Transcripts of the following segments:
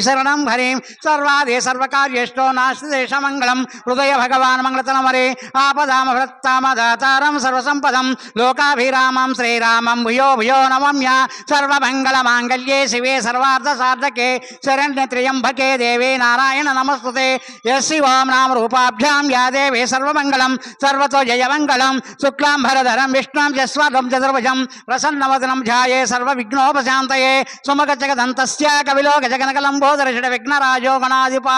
శరణం హరిం. సర్వాదే సర్వకార్యేష్టో నాస్తి దేశమంగళం హృదయ భగవాన్ మంగళతనమరే ఆపదామృత్తామదాతారం సర్వసంపదం. లోకాభిరామం శ్రీరామం. భూయో భూయో నమమ్య. సర్వమంగళమాంగళ్యే శివే సర్వార్థసార్థకే. శరణ్యత్ర్యంబకే దేవే నారాయణ నమస్తుతే. యశివాం నామ రూపాభ్యాం యా దేవే సర్వమంగళం. సర్వతో జయమంగళం శుక్లాంబరధరం విష్ణుం జస్వాదం చతుర్భుజం. ప్రసన్నవదనం ధ్యాయే సర్వ విఘ్నోపశాంతయే సుమగజగదంతస్య కవిలో గజగన గజగనకలంబోదర్షడ విఘ్నరాజో గణాధిప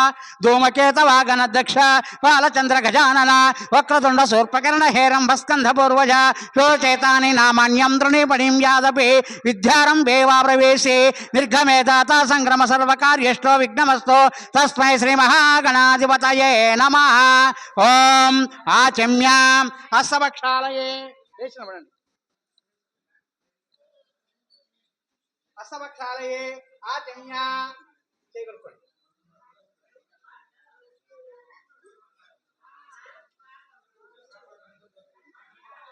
ధూమకేత వాగనధ్యక్ష బాలచంద్ర గజానన వక్రతుండ శూర్పకర్ణ హేరం భస్కంధ పూర్వజ శోచేతాని నామాన్యం తృణీపణిం యాదపి విద్యారం వా నిర్ఘమేధాత నిర్గమే సంక్రమ సర్వకార్యష్టో విఘ్నమస్తో తస్మై శ్రీ మహాగణాధిపతయే నమ ఓం ఆచమ్యాం హస్తవక్షాలయే లేచినపడండి అసవకాలయే ఆచమ్యా చేయగలుగుతాడు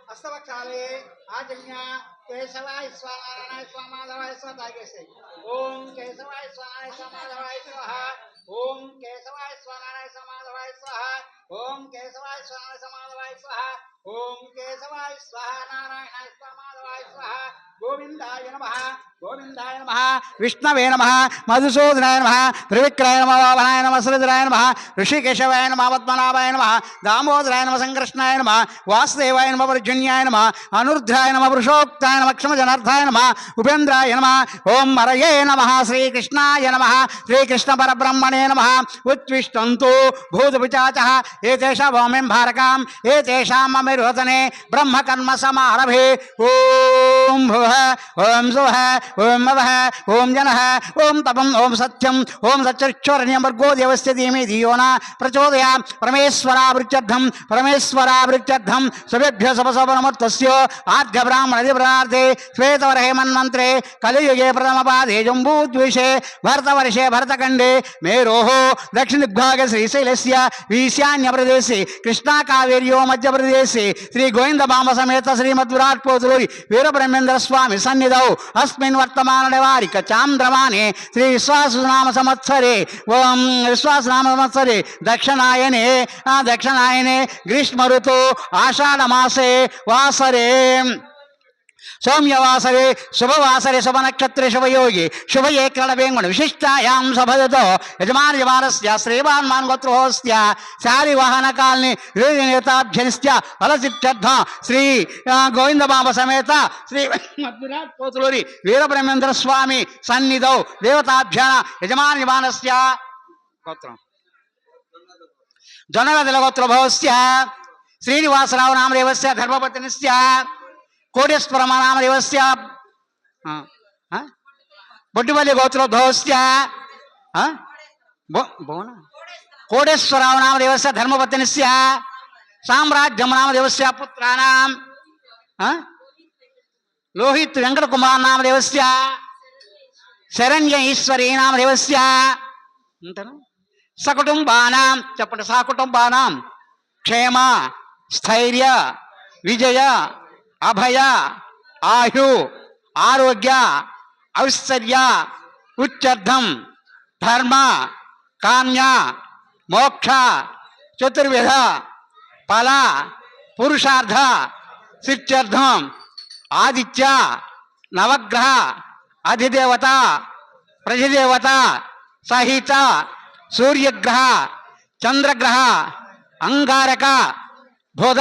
హస్తవక్షాలే ఆచమ్య కేశవాయ స్వానారాయణ స్వామాధవాయ స్వ తాగేసాయి ఓం కేశవాయ స్వానారాయణ స్వామాధవాయ స్వహ ఓం కేశవాయ స్వానారాయణ సమాధవాయ స్వహ ఓం కేశవాయ స్వానారాయణ సమాధవాయ స్వహ ఓం కేశవాయ స్వహ నారాయణ స్వామాధవాయ స్వహ గోవిందాయ నమ गोविंदाय नम, विष्णव नम, मधुसूदनाय नम, त्रिविक्राय नम, वामनाय नम सृदराय नम, ऋषिकेशवाय नम, पद्मनाभाय नम, दामोदराय नम, संकृष्णाय नम, वासुदेवाय नम, पर्जुन्याय नम अनुरुद्राय नम, पुरुषोक्ताय नम, क्षमजनार्थाय नम, उपेन्द्राय नम, ओम हरये नम, श्रीकृष्णाय नम श्रीकृष्णपरब्रह्मणे नम उत्तिष्ठन्तु भूतपिचाचः एतेषा भौमिं भारकाम् एतेषां ममिर्वतने ब्रह्मकर्म सरभे ॐ भुः ॐ सुः ओम मद ओम जन ओम तपम, ओम सत्यम, ओम सच्चक्षोरण्यम वर्गो देवस्य प्रचोदया धियो न प्रचोदया परमेश्वरावृत्यर्थम परमेश्वरावृत्यर्थम सभ्यभ्य सपसपनमत्तस्य आद्य ब्राह्मणदि श्वेतवर श्वेतवरहे मन्मन्त्रे, कलियुगे प्रथमपादे, जम्बूद्विषे, भरतवर्षे भरतखण्डे मेरोः दक्षिणभागे श्रीशैलस्य बाम समेत श्रीमद्विराट श्रीगोविन्दभामसमेत वीरब्रह्मेन्द्र स्वामी सन्निध अस्म वर्तमान वारिक चांद्रमाने श्री विश्वास नाम संवत्सरे ओम विश्वास नाम संवत्सरे दक्षिणायने दक्षिणायने ग्रीष्म ऋतु आषाढ़ मासे वासरे। सौम्यवासरे, शुभवासरे शुभ नक्षत्र शुभ योगी शुभ ये कर्ण बेंगुण विशिष्टायाम शुभ दो यजमान यजमान श्रीवान मान गोत्री वाहन काल नेताभ्यलचिध श्री गोविंद बाबा समेत, श्री मद्विनाथ कोतलूरी वीरब्रह्मेन्द्र स्वामी सन्निधौ देवताभ्यान यजमान यजमान गोत्र जनगदलगोत्र भवस्य श्रीनिवासराव नाम रेवस्य धर्मपत्नी ఆ, ఆ? బొడ్డుపల్లి గోత్రోద్భవస్య ఆ? బో- నామదేవస్య ధర్మపత్నిస్య సామ్రాజ్యం నామదేవస్య పుత్రాణం ఆ? లోహిత్ వెంకటకుమార్ నామదేవస్య శరణ్య ఈశ్వరీ నామదేవస్య అంటారు సకుటుంబానాం చెప్పండి సకుటుంబానాం క్షేమ స్థైర్య విజయ अभय आयु आरोग्य ऐश्वर्य उच्चर्धम धर्म काम्या मोक्ष चतुर्विध पला पुरुषार्थ सिर्चर्धम आदित्य नवग्रह अधिदेवता प्रजदेवता सहित सूर्यग्रह चंद्रग्रह अंगारक बोध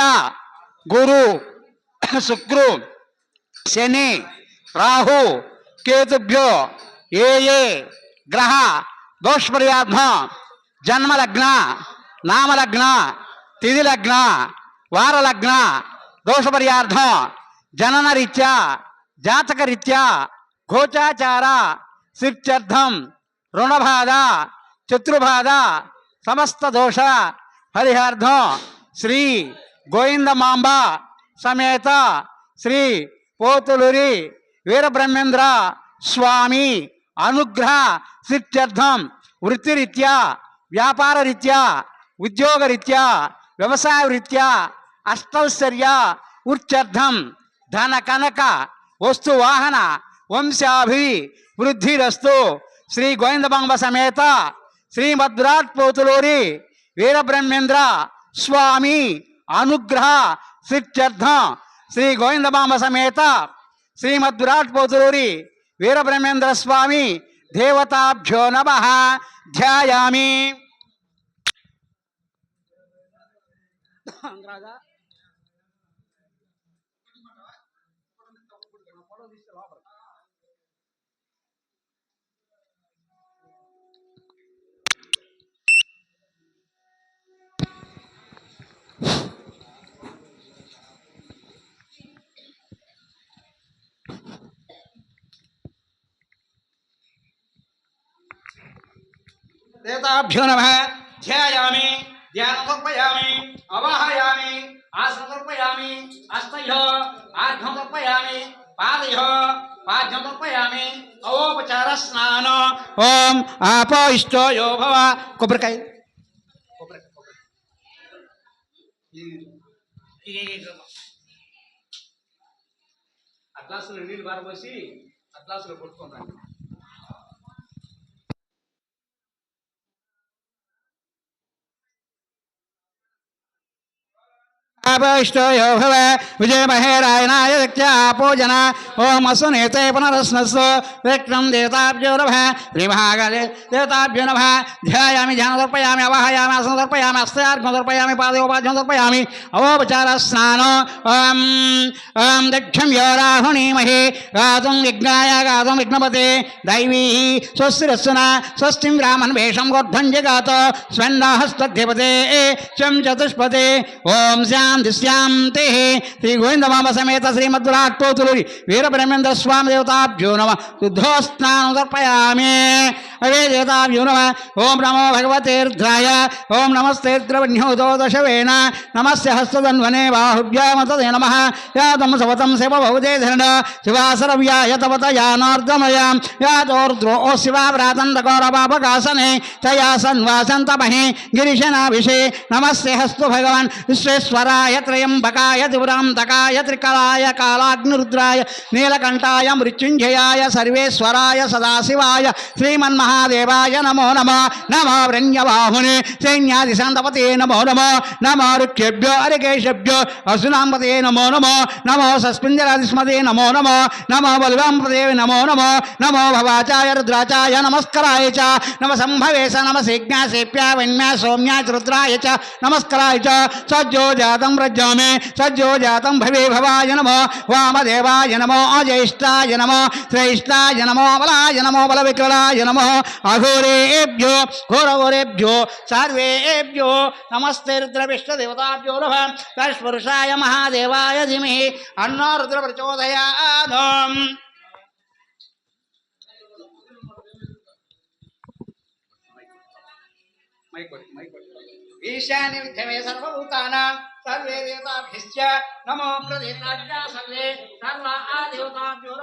गुरु శుక్రు శని రాహు కేతుభ్యో ఏ ఏ గ్రహ దోష్పర్యార్థం జన్మలగ్న నామలగ్న తిథిలగ్న వారలగ్న దోషపర్యార్థం జననరీత్యా జాతకరీత్యా గోచాచార సిత్యర్థం రుణబాధ శత్రుబాధ సమస్త దోష పరిహార్థం శ్రీ గోవిందమాంబ సమేత శ్రీ పోతులూరి వీరబ్రహ్మేంద్ర స్వామి అనుగ్రహ సిత్యర్థం వృత్తిరీత్యా వ్యాపార రీత్యా ఉద్యోగ రీత్యా వ్యవసాయ రీత్యా అష్టౌశ్వర్య ఉత్యర్థం ధన కనక వస్తు వాహన వంశాభి వృద్ధిరస్తు శ్రీ గోవిందబాంబ సమేత శ్రీమద్రాట్ పోతులూరి వీరబ్రహ్మేంద్ర స్వామి అనుగ్రహ సిత్యర్థం శ్రీ గోవిందబాంబ సమేత శ్రీమద్విరాట్ పోతులూరి వీరబ్రహ్మేంద్ర స్వామి దేవతాభ్యో నమ ధ్యాయామి రేతాభ్యో నమ ధ్యాయామి ధ్యానమర్పయామి అవాహయామి ఆసనమర్పయామి అస్తయో ఆర్ఘమర్పయామి పాదయో పాద్యమర్పయామి అవోపచార స్నానో ఓం ఆపో ఇష్టో యో భవ కొబ్బరికాయ అట్లాసులు నీళ్ళు పారబోసి అట్లాసులు కొట్టుకుంటాను अभष्टयो भव। विजय विजयमहेरायणाय शक्त्या पूजना ओम असुनेते पुनरस्नस्तु विक्रम देवताभ्यो नभ श्रीमहाकाले देवताभ्यो नभ ध्यायामि ध्यान तर्पयामि अवाहयामि आसन तर्पयामि हस्तयार्घ्यं तर्पयामि पादयोपाध्यं तर्पयामि अवोपचार स्नान ओम ओम दक्षं यो राहुणीमहि गातुं विज्ञाय गातुं विघ्नपते। दैवी स्वस्तिरस्सुना स्वस्तिं ब्राह्मण रामन्वेषं गोर्धञ्जगात स्वन्नाहस्तध्यपते स्वं चतुष्पते। ओम श्याम ते श्री गोविंद माम समेत श्रीमदुराट्तुरी वीर श्रीगोविन्दमामसमेत स्वामी देवताभ्यो नम. शुद्धोस्नानं तर्पयामि अवेदेताभ्यो नम ओं नमो भगवतेर्ध्राय ॐ नमस्तेऽत्रवन्योदोदशवेण नमस्य हस्तधन्वने बाहुभ्यामतदे नमः। यातं सवतम शिव भवते धरण शिवासरव्याय तवत यानार्दमयां यातोर्ध्रो ओ शिवाव्रातन्दकौरवापकासने तया सन्वासन्तमहे गिरिशनाभिषे। नमस्ते हस्त भगवान्। विश्वेश्वराय त्रयम्बकाय त्रिपुरान्तकाय त्रिकलाय कालाग्निरुद्राय नीलकण्ठाय मृत्युंजयाय सर्वेश्वराय सदाशिवाय श्रीमन्महा महादेवाय नमो नम। नम व्रण्यवाहुने सैन्यादिशांतपते नमो नम। नम ऋख्यभ्यो अरिकेशभ्यो असुनापते नमो नम। नम सस्पिंजरादिस्मते नमो नम। नम बलवांपते नमो नम। नम भवाचार्य रुद्राचार्य नमस्कराय च। नम संभवे नम सेज्ञा सेप्या वन्या सौम्या रुद्राय च। नमस्कराय च। सज्जो जातम व्रजा सज्जो जातम भवे भवाय नम। वामदेवाय नमो अजयिष्ठाय नमो। श्रेष्ठाय नमो बलाय नमो बल नमो। अघोरेभ्यो घोरघोरेभ्यो सर्वेभ्यो नमस्तेरुद्रविष्णदेवताभ्यो नः तत्स्पुरुषाय महादेवाय धीमहि, अन्नो रुद्रप्रचोदयानम् सर्वे नमो प्रदेश सर्वे, सर्वा आदेवताभ्यो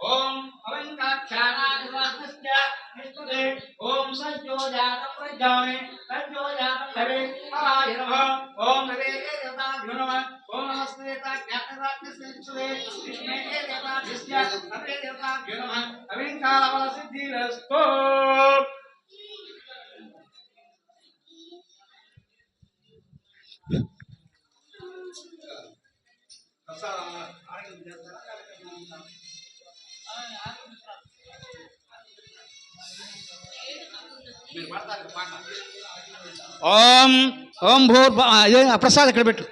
ఓం అలంకాక్షారాధివాస్య విష్ణుదే ఓం సజ్జోజాతం ప్రజామి సజ్జోజాతం కవి అలాయ నమః. ఓం నవేదే దేవతాభ్యో నమః. ఓం నమస్తే దేవతా జ్ఞాతరాజ్ఞస్య విష్ణుదే విష్ణే దేవతాభ్యస్య నవే దేవతాభ్యో ఓం ఓం భూర్భ ఏ, ఆ ప్రసాద్ ఇక్కడ పెట్టు